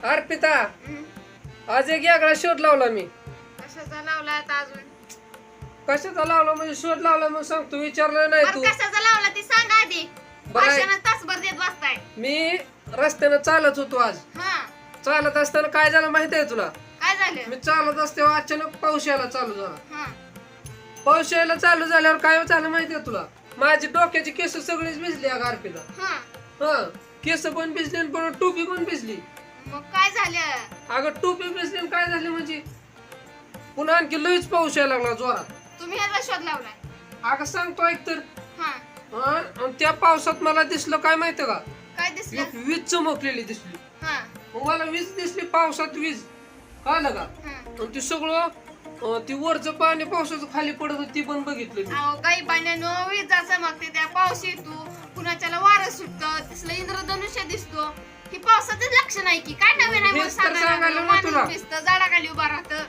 अर्पिता. आज एक याकडा शोध लावला मी. कशाचा लावला आता अजून? कशाचा लावला म्हणजे शोध लावला मग सांगतो विचारलं नाही बरं, तू. कशाचा लावला ती सांगा आधी. बरं आहे. भाषणात तासभर देत बसताय. मी रस्त्यानं चालत होतो आज. हा. चालत असताना काय झालं माहिती आहे तुला? काय झालं? मी चालत असतेव्हा अचानक पाऊस यायला चालू झाला. हा. पाऊस यायला चालू झाल्यावर काय झालं माहिती आहे तुला? माझी डोक्याची केस सगळीच भिजली अगं अर्पिता. हा. हा. केस पण भिजली आणि पण टोपी पण भिजली. मग काय झालं? अगं टोपी आणि काय झाली म्हणजे? पुन्हा आणखी लईच पाऊस यायला लागला जोरात. तुम्ही ह्याचा शोध लावलाय. अगं सांगतो ऐक तर हा. हा, आणि त्या पावसात मला दिसलं काय माहितीये का? काय दिसलं? एक वीज चमकलेली दिसली. हा. मग मला वीज दिसली पावसात वीज. कळलं का? हा. आणि ती सगळं अं, ती वरचं पाणी पावसाचं खाली पडत होतं ती पण बघितलं मी. अहो काही पाण्यानं विजा चमकते त्या पाऊस येतो कुणाच्याला वारं सुटतं तिसलं इंद्रधनुष्य दिसतो ही पावसाचं लक्षण आहे की काय नवीन आहे तर सांगायला लागलं. तुला. दिसतं झाडाखाली उभा राहतं